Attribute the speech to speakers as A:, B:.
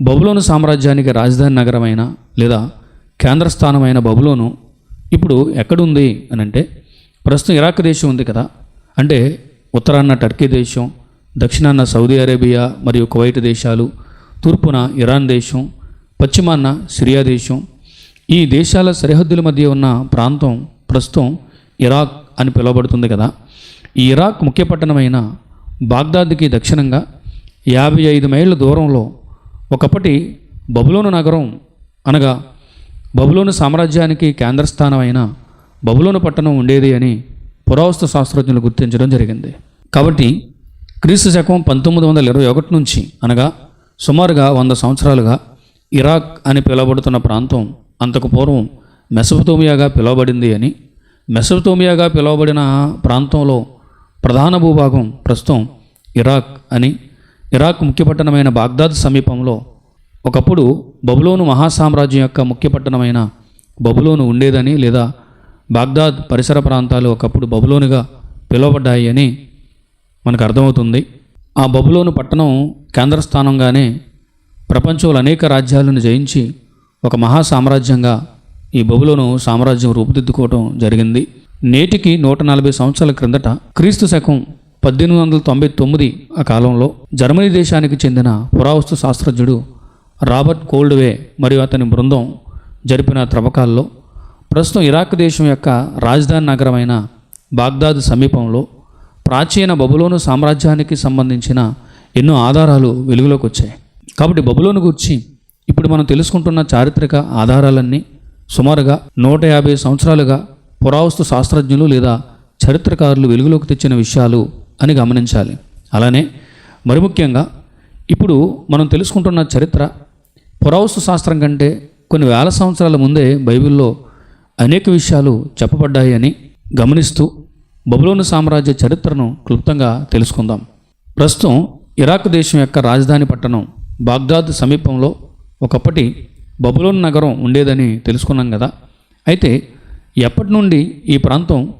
A: బబులోను సామ్రాజ్యానికి రాజధాని నగరమైన లేదా కేంద్రస్థానమైన బబులోను ఇప్పుడు ఎక్కడుంది అని అంటే ప్రస్తుతం ఇరాక్ దేశం ఉంది కదా. అంటే ఉత్తరాన్న టర్కీ దేశం దక్షిణాన సౌదీ అరేబియా మరియు కువైట్ దేశాలు తూర్పున ఇరాన్ దేశం పశ్చిమాన సిరియా దేశం. ఈ దేశాల సరిహద్దుల మధ్య ఉన్న ప్రాంతం ప్రస్తుతం ఇరాక్ అని పిలువబడుతుంది కదా. ఈ ఇరాక్ ముఖ్య పట్టణమైన బాగ్దాద్కి దక్షిణంగా యాభై ఐదు మైళ్ళ దూరంలో ఒకప్పటి బబులోను నగరం అనగా బబులోను సామ్రాజ్యానికి కేంద్రస్థానమైన బబులోను పట్టణం ఉండేది అని పురావస్తు శాస్త్రజ్ఞులు గుర్తించడం జరిగింది. కాబట్టి క్రీస్తు శకం పంతొమ్మిది వందల ఇరవై ఒకటి నుంచి అనగా సుమారుగా వంద సంవత్సరాలుగా ఇరాక్ అని పిలువబడుతున్న ప్రాంతం అంతకు పూర్వం మెసపతోమియాగా పిలువబడింది అని మెసపతోమియాగా పిలువబడిన ప్రాంతంలో ప్రధాన భూభాగం ప్రస్తుతం ఇరాక్ అని ఇరాక్ ముఖ్య పట్టణమైన బాగ్దాద్ సమీపంలో ఒకప్పుడు బబులోను మహాసామ్రాజ్యం యొక్క ముఖ్య పట్టణమైన బబులోను ఉండేదని లేదా బాగ్దాద్ పరిసర ప్రాంతాలు ఒకప్పుడు బబులోనుగా పిలువబడ్డాయి అని మనకు అర్థమవుతుంది. ఆ బబులోను పట్టణం కేంద్రస్థానంగానే ప్రపంచంలో అనేక రాజ్యాలను జయించి ఒక మహా సామ్రాజ్యంగా ఈ బబులోను సామ్రాజ్యం రూపుదిద్దుకోవడం జరిగింది. నేటికి నూట నలభై సంవత్సరాల క్రిందట క్రీస్తు శకం పద్దెనిమిది వందల తొంభై తొమ్మిది ఆ కాలంలో జర్మనీ దేశానికి చెందిన పురావస్తు శాస్త్రజ్ఞుడు రాబర్ట్ కోల్డ్వే మరియు అతని బృందం జరిపిన త్రవ్వకాల్లో ప్రస్తుతం ఇరాక్ దేశం యొక్క రాజధాని నగరమైన బాగ్దాద్ సమీపంలో ప్రాచీన బబులోను సామ్రాజ్యానికి సంబంధించిన ఎన్నో ఆధారాలు వెలుగులోకి వచ్చాయి. కాబట్టి బబులోను గురించి ఇప్పుడు మనం తెలుసుకుంటున్న చారిత్రక ఆధారాలన్నీ సుమారుగా నూట యాభై సంవత్సరాలుగా పురావస్తు శాస్త్రజ్ఞులు లేదా చరిత్రకారులు వెలుగులోకి తెచ్చిన విషయాలు అని గమనించాలి. అలానే మరి ముఖ్యంగా ఇప్పుడు మనం తెలుసుకుంటున్న చరిత్ర పురావస్తు శాస్త్రం కంటే కొన్ని వేల సంవత్సరాల ముందే బైబిల్లో అనేక విషయాలు చెప్పబడ్డాయి అని గమనిస్తూ బబులోను సామ్రాజ్య చరిత్రను క్లుప్తంగా తెలుసుకుందాం. ప్రస్తుతం ఇరాక్ దేశం యొక్క రాజధాని పట్టణం బాగ్దాద్ సమీపంలో ఒకప్పటి బబులోన్ నగరం ఉండేదని తెలుసుకున్నాం కదా. అయితే ఎప్పటి నుండి ఈ ప్రాంతం